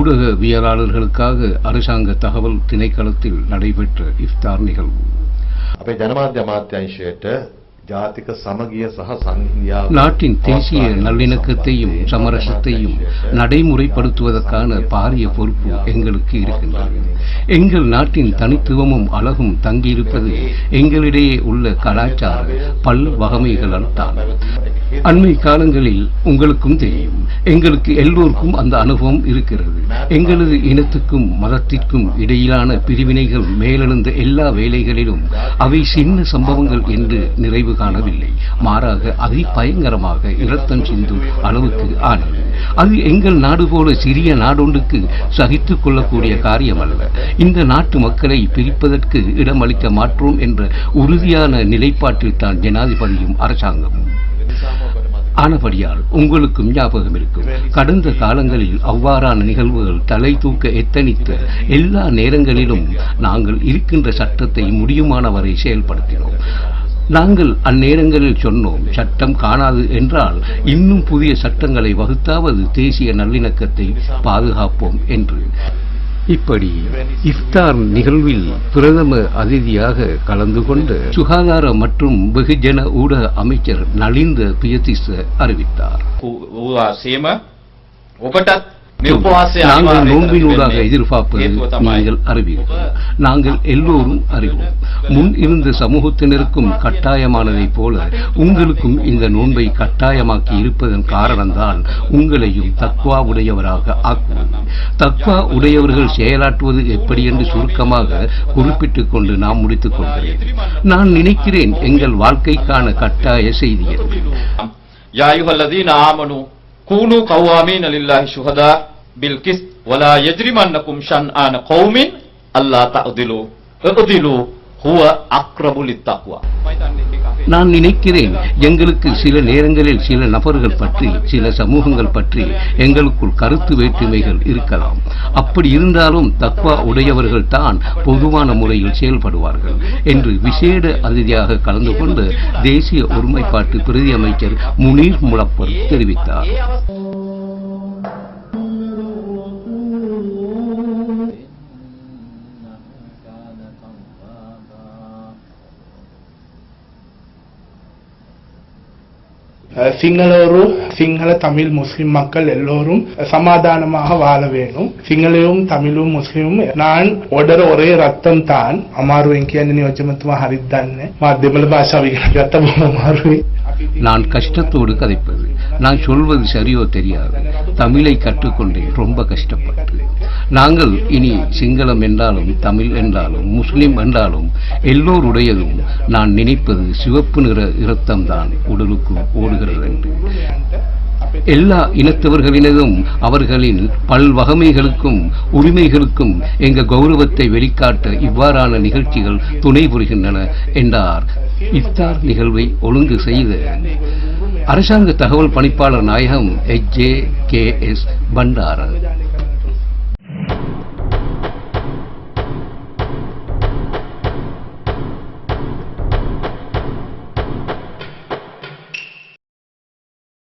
ஊடகவியலாளர்களுக்காக அரசாங்க தகவல் திணைக்களத்தில் நடைபெற்ற இஃப்தார் நிகழ்வு අපේ ජනමාධ්‍ය අමාත්‍යංශයට ජාතික සමගිය සහ සංහිඳියාව நாட்டின் தேசிய நல்லிணக்கத்தையும் சமரசத்தையும் நடைமுறைப்படுத்துவதற்கான பாரிய பொறுப்பு எங்களுக்கு இருக்கின்றது எங்கள் நாட்டின் தனித்துவமும் அழகும் தங்கியிருப்பது எங்களிடையே உள்ள கலாச்சார பல் வகமைகளால் தான் அண்மை காலங்களில் உங்களுக்கும் தெரியும். எங்களுக்கு எல்லோருக்கும் அந்த அனுபவம் இருக்கிறது. எங்களது இனத்துக்கும் மதத்திற்கும் இடையிலான பிரிவினைகள் மேலெழுந்த எல்லா வேலைகளிலும் அவை சின்ன சம்பவங்கள் என்று நிறைவு காணவில்லை. மாறாக அதி பயங்கரமாக இரத்தம் சிந்தும் அளவுக்கு ஆனது. அது எங்கள் நாடு போல சிறிய நாடொன்றுக்கு சகித்துக் கொள்ளக்கூடிய காரியமல்ல. இந்த நாட்டு மக்களை பிரிப்பதற்கு இடமளிக்க மாற்றோம் என்ற உறுதியான நிலைப்பாட்டில்தான் ஜனாதிபதியும் அரசாங்கமும். ஆனபடியால் உங்களுக்கும் ஞாபகம் இருக்கும். கடந்த காலங்களில் அவ்வாறான நிகழ்வுகள் தலை தூக்க எத்தனித்த எல்லா நேரங்களிலும் நாங்கள் இருக்கின்ற சட்டத்தை முடியுமானவரை செயல்படுத்தினோம். நாங்கள் அந்நேரங்களில் சொன்னோம் சட்டம் காணாது என்றால் இன்னும் புதிய சட்டங்களை வகுத்தாவது தேசிய நல்லிணக்கத்தை பாதுகாப்போம் என்று. இப்படி இஃப்தார் நிகழ்வில் பிரதம அதிதியாக கலந்து கொண்ட சுகாதார மற்றும் வெகுஜன ஊடக அமைச்சர் நலிந்த பியதிச அறிவித்தார் වූවා සේම ඔබටත් නිර්පවාසය நாங்கள் நோன்பினூடாக எதிர்பார்ப்பது நீங்கள் அறிவீர்கள். நாங்கள் எல்லோரும் அறிவோம். முன் இருந்த சமூகத்தினருக்கும் கட்டாயமானதைப் போல உங்களுக்கும் இந்த நோன்பை கட்டாயமாக்கி இருப்பதன் காரணம்தான் உங்களையும் தக்வா உடையவராக ஆக்குவோம் தக்வா உடையவர்கள் செயலாற்றுவது எப்படி என்று சுருக்கமாக குறிப்பிட்டுக் கொண்டு நாம் முடித்துக் கொள்கிறேன். நான் நினைக்கிறேன் எங்கள் வாழ்க்கைக்கான கட்டாய செய்தி கூனு கௌவாமீன் அலில்லாஹி சுகதா bilqis wala yajrimannakum syan'an qaumin alla ta'dilu. I'dilu huwa aqrabu littaqwa. நான் நினைக்கிறேன் எங்களுக்கு சில நேரங்களில் சில நபர்கள் பற்றி சில சமூகங்கள் பற்றி எங்களுக்குள் கருத்து வேற்றுமைகள் இருக்கலாம். அப்படி இருந்தாலும் தக்வா உடையவர்கள் தான் பொதுவான முறையில் செயல்படுவார்கள் என்று விசேட அதிதியாக கலந்து கொண்டு தேசிய ஒருமைப்பாட்டு பிரதி அமைச்சர் முனீர் முலப்பர் தெரிவித்தார். சிங்களோரும் சிங்கள தமிழ் முஸ்லிம் மக்கள் எல்லோரும் சமாதானமாக வாழ வேணும் சிங்களவும் தமிழும் முஸ்லிமும் நான் ಒಡರ ಒರೇ ರಕ್ತಂ ತಾನ್ ಅಮಾರು ಎಂಕಿಯನ್ನು ನೀವು ಅಚ್ಚಮತ್ತಮ ಹರಿದ್ದಾನೆ ಮಾಧ್ಯಮದ ಭಾಷಾವಿಗೆ ರಕ್ತ ಮಾರುವೆ ನಾನು ಕಷ್ಟತೋಡು ಕದಿಪ್ಪದು நான் சொல்வது சரியோ தெரியாது. தமிழை கற்றுக்கொண்டேன் ரொம்ப கஷ்டப்பட்டு நாங்கள் இனி சிங்களம் என்றாலும் தமிழ் என்றாலும் முஸ்லிம் என்றாலும் எல்லோருடையதும் நான் நினைப்பது சிவப்பு நிற இரத்தம்தான் உடலுக்கு ஓடுகிறது என்று. எல்லா இனத்தவர்களினதும் அவர்களின் பல்வகமைகளுக்கும் உரிமைகளுக்கும் எங்கள் கௌரவத்தை வெளிக்காட்ட இவ்வாறான நிகழ்ச்சிகள் துணை புரிகின்றன என்றார். இஃப்தார் நிகழ்வை ஒழுங்கு செய்த அரசாங்க தகவல் பணிப்பாளர் நாயகம் H J K S Bandaran.